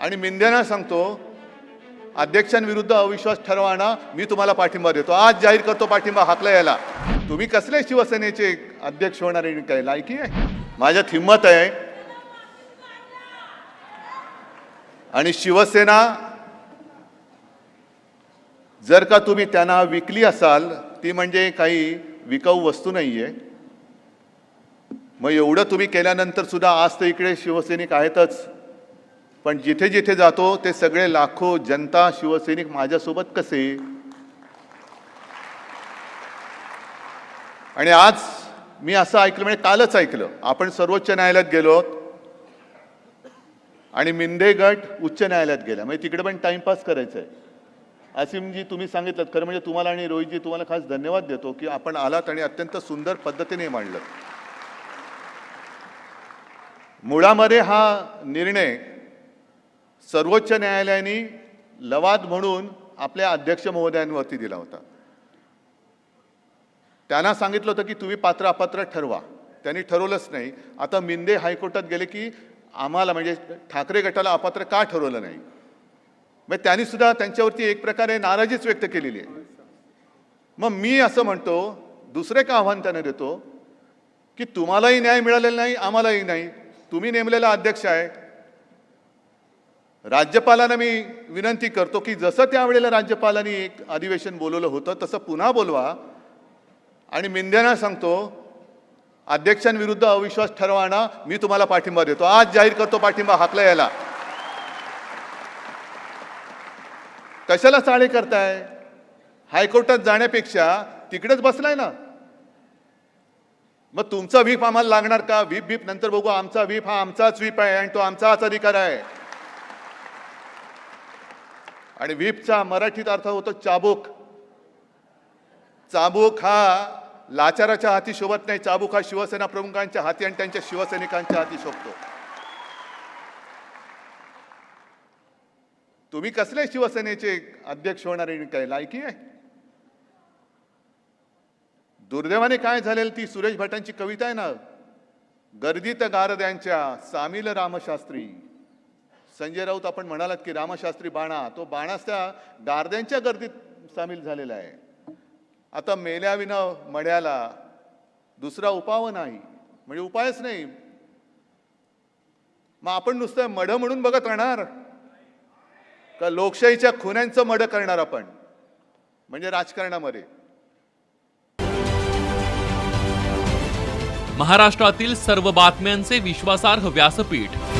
आणि मिंद्यांना सांगतो अध्यक्षांविरुद्ध अविश्वास ठरवाना मी तुम्हाला पाठिंबा देतो. आज जाहीर करतो पाठिंबा हाकला याला. तुम्ही कसले शिवसेनेचे अध्यक्ष होणार आहे? काय लायकी आहे? माझ्यात हिंमत आहे. आणि शिवसेना जर का तुम्ही त्यांना विकली असाल ती म्हणजे काही विकाऊ वस्तू नाही आहे मग एवढं तुम्ही केल्यानंतर सुद्धा आज तर इकडे शिवसैनिक आहेतच. पण जिथे जिथे जातो ते सगळे लाखो जनता शिवसैनिक माझ्यासोबत कसे? आणि आज मी असं ऐकलं म्हणजे कालच ऐकलं. आपण सर्वोच्च न्यायालयात गेलो आणि मिंदे गट उच्च न्यायालयात गेला म्हणजे तिकडे पण टाइमपास करायचं आहे असिमजी तुम्ही सांगितलं खरं म्हणजे तुम्हाला आणि रोहितजी तुम्हाला खास धन्यवाद देतो की आपण आलात आणि अत्यंत सुंदर पद्धतीने मांडलं. मुळामध्ये हा निर्णय सर्वोच्च न्यायालयाने लवाद म्हणून आपल्या अध्यक्ष महोदयांवरती दिला होता. त्यांना सांगितलं होतं की तुम्ही पात्र अपात्र ठरवा. त्यांनी ठरवलंच नाही. आता मिंदे हायकोर्टात गेले की आम्हाला म्हणजे ठाकरे गटाला अपात्र का ठरवलं नाही? मग त्यांनी सुद्धा त्यांच्यावरती एक प्रकारे नाराजीच व्यक्त केलेली आहे. मग मी असं म्हणतो दुसरे का आव्हान त्यांना देतो? की तुम्हालाही न्याय मिळालेला नाही आम्हालाही नाही. तुम्ही नेमलेला अध्यक्ष आहे. राज्यपालांना मी विनंती करतो की जसं त्यावेळेला राज्यपालांनी एक अधिवेशन बोलवलं होतं तसं पुन्हा बोलवा. आणि मिंद्यांना सांगतो अध्यक्षांविरुद्ध अविश्वास ठरवा ना मी तुम्हाला पाठिंबा देतो. आज जाहीर करतो पाठिंबा हाकला याला. कशाला चाळे करताय? हायकोर्टात जाण्यापेक्षा तिकडेच बसलाय ना? मग तुमचा व्हीप आम्हाला लागणार का? व्हीप व्हीप नंतर बघू. आमचा व्हीप हा आमचाच व्हीप आहे आणि तो आमचाच अधिकार आहे. आणि व्हीपचा मराठीत अर्थ होतो चाबूक. चाबूक हा लाचाराच्या हाती शोभत नाही. चाबूक हा शिवसेना प्रमुखांच्या हाती आणि त्यांच्या शिवसैनिकांच्या हाती शोभतो. तुम्ही कसले शिवसेनेचे अध्यक्ष होणार आहे? काय लायकी आहे? दुर्दैवाने काय झालेलं ती सुरेश भटांची कविता आहे ना? गर्दीत गारद्यांच्या सामील रामशास्त्री. संजय राऊत आपण म्हणालात की रामशास्त्री बाणा तो बाणाच त्या गारद्यांच्या गर्दीत सामील झालेला आहे. आता मेल्याविना मड्याला दुसरा उपाव नाही म्हणजे उपायच नाही. मग आपण नुसतं मढ म्हणून बघत राहणार? का लोकशाहीच्या खुन्यांचं मढ करणार आपण? म्हणजे राजकारणामध्ये. महाराष्ट्रातील सर्व बातम्यांचे विश्वासार्ह व्यासपीठ.